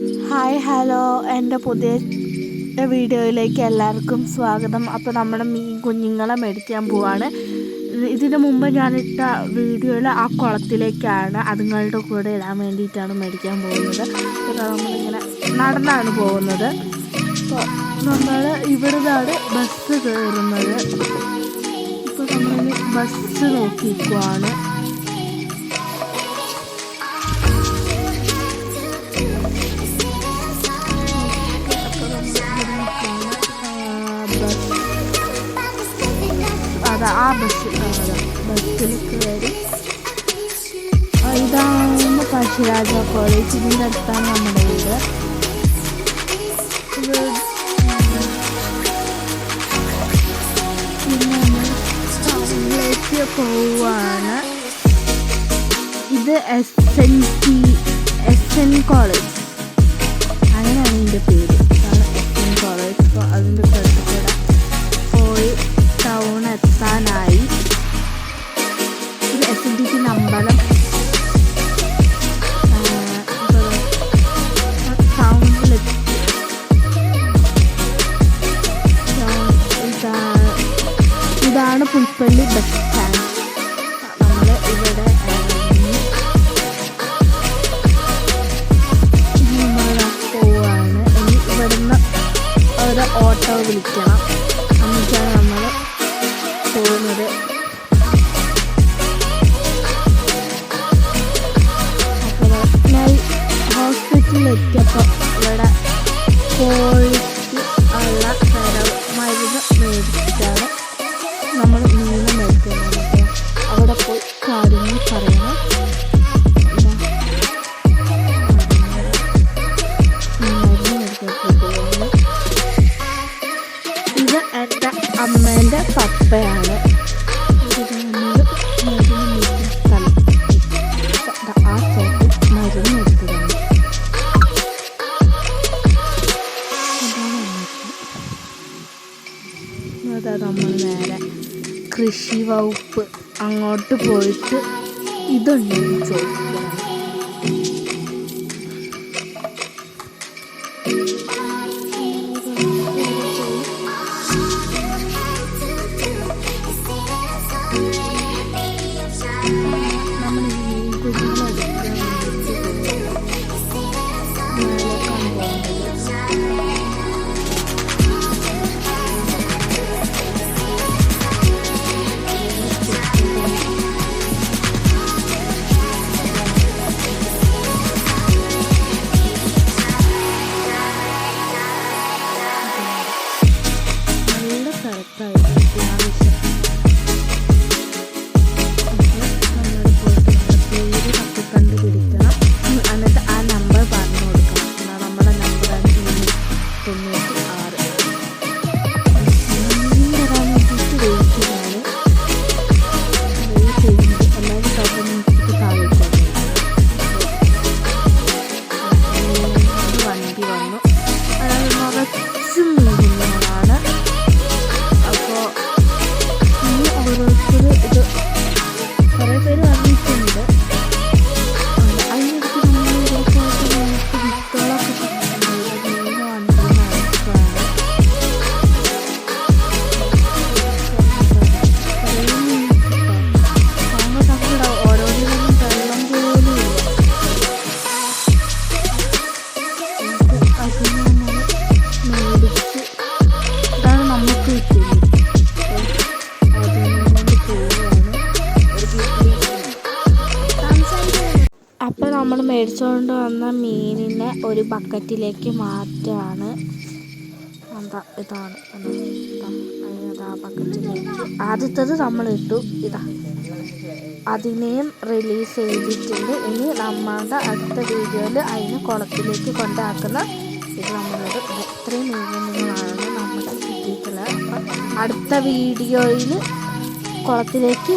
Hi hello എന്റെ പുതിയ വീഡിയോയിലേക്ക് എല്ലാവർക്കും സ്വാഗതം. അപ്പോൾ നമ്മുടെ മീൻ കുഞ്ഞുങ്ങളെ മേടിക്കാൻ പോവാണ്. ഇതിനു മുമ്പ് ഞാനിട്ട വീഡിയോയിൽ ആ കുളത്തിലേക്കാണ് അതുങ്ങളുടെ കൂടെ ഇടാൻ വേണ്ടിയിട്ടാണ് മേടിക്കാൻ പോകുന്നത്. നമ്മളിങ്ങനെ നടന്നാണ് പോകുന്നത്. അപ്പോൾ നമ്മൾ ഇവിടുന്നാണ് ബസ് കയറുന്നത്. ഇപ്പോൾ നമ്മൾ ബസ് നോക്കിക്കുവാണ് അതാ ആ ബസ് ബസ്സിൽ കയറി. ഇതാണ് പശുരാജ കോളേജ്. ഇതിന്റെ അടുത്താണ് നമ്മുടെ വീട്. ടൗണിലേക്ക് പോവാണ് ഇത് S N T S N college. അങ്ങനെയാണ് ഇതിന്റെ പേര്. S N college. അതിന്റെ ഇത് എസ് എൻ ടി പി അമ്പലം ടൗണിലെത്തി ഇതാണ് പുൽപ്പള്ളി ബസ് സ്റ്റാൻഡ് എത്തിയപ്പോൾ ഇവിടെ കോഴിക്ക് ഉള്ള തരം മരുന്ന് മേടിച്ചിട്ടാണ് നമ്മൾ മീൻ മേടിക്കുന്നത്. അപ്പോൾ അവിടെ പോയി കാര്യങ്ങൾ പറയണം. ഇത് എന്റെ അമ്മേന്റെ പപ്പയാണ്. അതാ നമ്മൾ നേരെ കൃഷി വകുപ്പ് അങ്ങോട്ട് പോയിട്ട് ഇതുണ്ടെന്ന് ചോദിക്കണം the മേടിച്ചുകൊണ്ട് വന്ന മീനിനെ ഒരു ബക്കറ്റിലേക്ക് മാറ്റാണ്. എന്താ ഇതാണ്. ബക്കറ്റിലേക്ക്. ആദ്യത്തത് നമ്മൾ ഇട്ടു ഇതാ. അതിനെയും റിലീസ് ചെയ്തിട്ടുണ്ട്. ഇനി നമ്മളുടെ അടുത്ത വീഡിയോയിൽ അതിനെ കുളത്തിലേക്ക് കൊണ്ടാക്കുന്ന ഇത് നമ്മളോട് ഇത്രയും മീനുകളാണ് നമ്മുടെ കിട്ടിയിട്ടുള്ളത് അടുത്ത വീഡിയോയിൽ കുളത്തിലേക്ക്